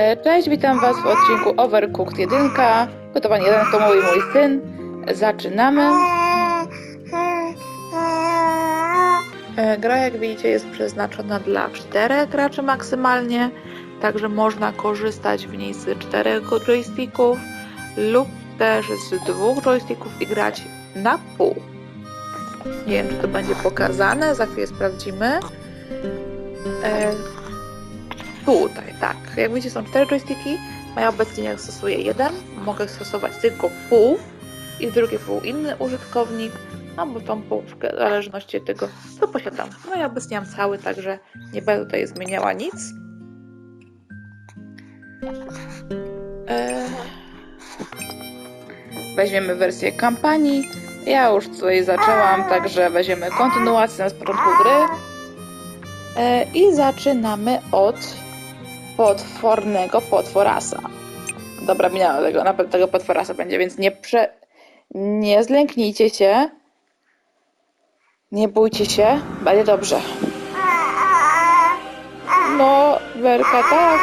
E, Cześć, witam Was w odcinku Overcooked 1. Gotowanie 1 to mój mój syn. Zaczynamy. E, Gra, jak widzicie, jest przeznaczona dla 4 graczy maksymalnie, także można korzystać w niej z 4 joysticków lub też z dwóch joysticków i grać na pół. Nie wiem, czy to będzie pokazane, za chwilę sprawdzimy. E, Tutaj, tak. Jak widzicie, są cztery joysticki. Ja obecnie jak stosuję jeden. Mogę stosować tylko pół i drugie pół inny użytkownik, albo tą pół w zależności od tego, co posiadam. No ja obecnie mam cały, także nie będę tutaj zmieniała nic. Eee, Weźmiemy wersję kampanii. Ja już tutaj zaczęłam, także weźmiemy kontynuację z początku gry. E, I zaczynamy od potwornego potworasa. Dobra, minęła tego, na tego potworasa będzie, więc nie prze... Nie zlęknijcie się. Nie bójcie się, będzie dobrze. No, Werka, tak.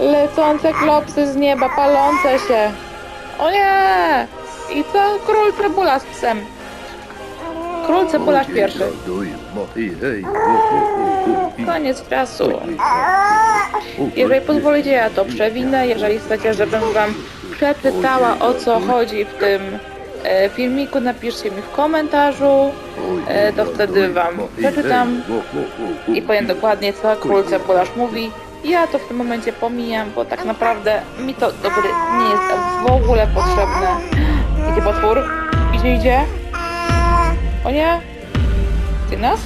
Lecące klopsy z nieba, palące się. O nie! I to król cebula z psem. Król cebularz pierwszy. Koniec czasu. Jeżeli pozwolicie, ja to przewinę. Jeżeli chcecie, żebym wam przeczytała o co chodzi w tym e, filmiku, napiszcie mi w komentarzu. E, to wtedy wam przeczytam i powiem dokładnie, co król cebularz mówi. Ja to w tym momencie pomijam, bo tak naprawdę mi to do gry nie jest w ogóle potrzebne. Idzie potwór? Idzie, idzie. O nie? Ty nas?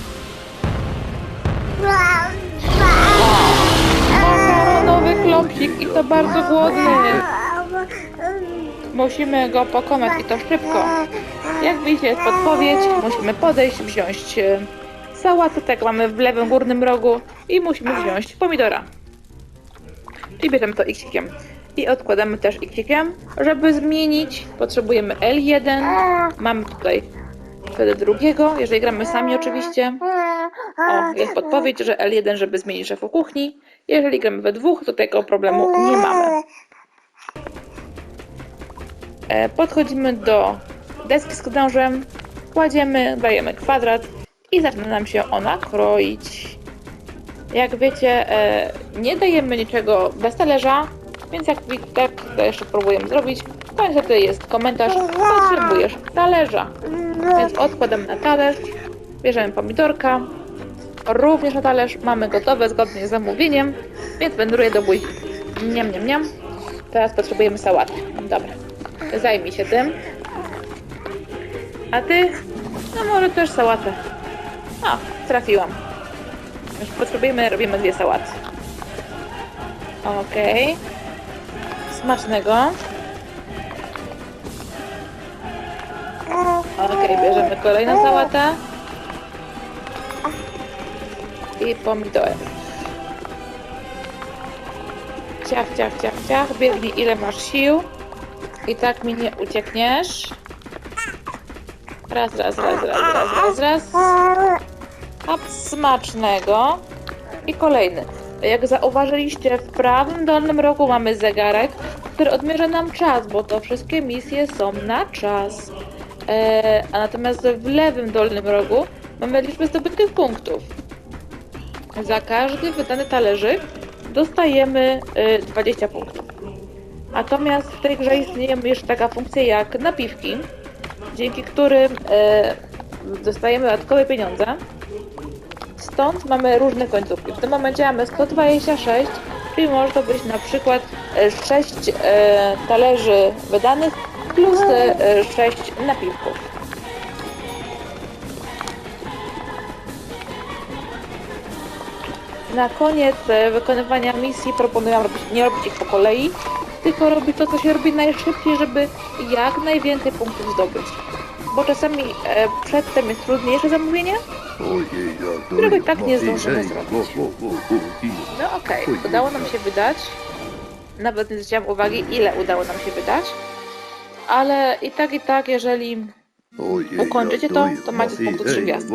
Makaronowy klopsik i to bardzo głodny. Musimy go pokonać i to szybko. Jak widzicie, podpowiedź. Musimy podejść, wziąć e, sałatę, tak mamy w lewym górnym rogu i musimy wziąć pomidora. I bierzemy to x-ikiem. I odkładamy też x-ikiem. Żeby zmienić, potrzebujemy L1. Mamy tutaj wtedy drugiego, jeżeli gramy sami oczywiście. O, jest podpowiedź, że L1, żeby zmienić szefu kuchni. Jeżeli gramy we dwóch, to tego problemu nie mamy. E, Podchodzimy do deski z krążem, kładziemy, dajemy kwadrat i zaczyna nam się ona kroić. Jak wiecie, e, nie dajemy niczego bez talerza, więc jak tak to jeszcze próbujemy zrobić, to niestety jest komentarz, potrzebujesz talerza. Więc odkładamy na talerz, bierzemy pomidorka, również na talerz, mamy gotowe zgodnie z zamówieniem, więc wędruję do bójki. Niam, niam, niam. Teraz potrzebujemy sałaty. Dobra, zajmij się tym. A ty? No może też sałatę. O, trafiłam. Już potrzebujemy, robimy dwie sałaty. Okej. Smacznego. Okej, bierzemy kolejną sałatę. I pomidory. Ciach, ciach, ciach, ciach. Biegnij ile masz sił. I tak mi nie uciekniesz. Raz, raz, raz, raz, raz, raz, raz. Hop, smacznego. I kolejny. Jak zauważyliście, w prawym dolnym rogu mamy zegarek, który odmierza nam czas, bo to wszystkie misje są na czas. E, a natomiast w lewym dolnym rogu mamy liczbę zdobytych punktów. Za każdy wydany talerzyk dostajemy e, 20 punktów. Natomiast w tej grze istnieje jeszcze taka funkcja jak napiwki, dzięki którym e, dostajemy dodatkowe pieniądze. Stąd mamy różne końcówki. W tym momencie mamy 126, czyli może to być na przykład 6 e, talerzy wydanych plus e, 6 napiwków. Na koniec e, wykonywania misji proponuję robić, nie robić ich po kolei, tylko robić to, co się robi najszybciej, żeby jak najwięcej punktów zdobyć. Bo czasami e, przedtem jest trudniejsze zamówienie, którego i tak nie zdążymy zrobić. No okej, udało nam się wydać. Nawet nie zwróciłam uwagi, ile udało nam się wydać. Ale i tak, i tak, jeżeli Ukończycie to, to macie z punktu trzy gwiazdki.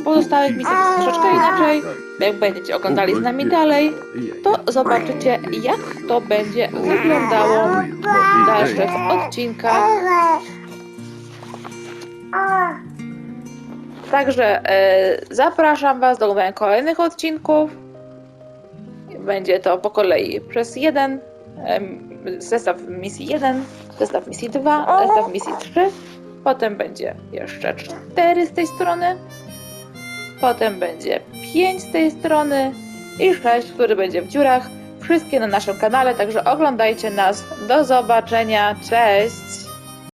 W pozostałych misjach jest troszeczkę inaczej. Jak będziecie oglądali z nami dalej, to zobaczycie, jak to będzie wyglądało w dalszych odcinkach. Także e, zapraszam Was do oglądania kolejnych odcinków. Będzie to po kolei przez jeden em, zestaw misji 1, zestaw misji 2, zestaw misji 3. Potem będzie jeszcze 4 z tej strony. Potem będzie 5 z tej strony i 6, który będzie w dziurach. Wszystkie na naszym kanale, także oglądajcie nas. Do zobaczenia. Cześć!